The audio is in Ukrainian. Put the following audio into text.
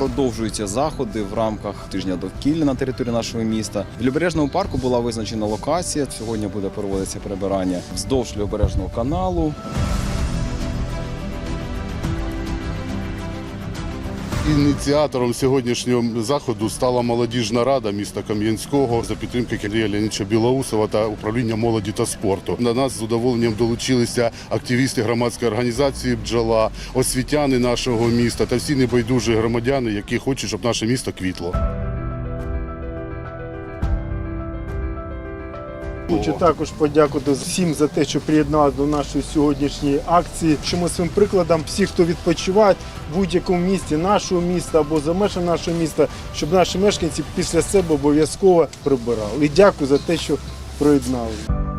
Продовжуються заходи в рамках тижня довкілля на території нашого міста. В Лівобережному парку була визначена локація. Сьогодні буде проводитися прибирання вздовж Лівобережного каналу. Ініціатором сьогоднішнього заходу стала молодіжна рада міста Кам'янського за підтримки Кирія Леонідовича Білоусова та управління молоді та спорту. На нас з задоволенням долучилися активісти громадської організації Бджола, освітяни нашого міста та всі небайдужі громадяни, які хочуть, щоб наше місто квітло. Хочу також подякувати всім за те, що приєдналися до нашої сьогоднішньої акції. Що ми своїм прикладом всі, хто відпочивають в будь-якому місті нашого міста або за межами нашого міста, щоб наші мешканці після себе обов'язково прибирали. І дякую за те, що приєдналися.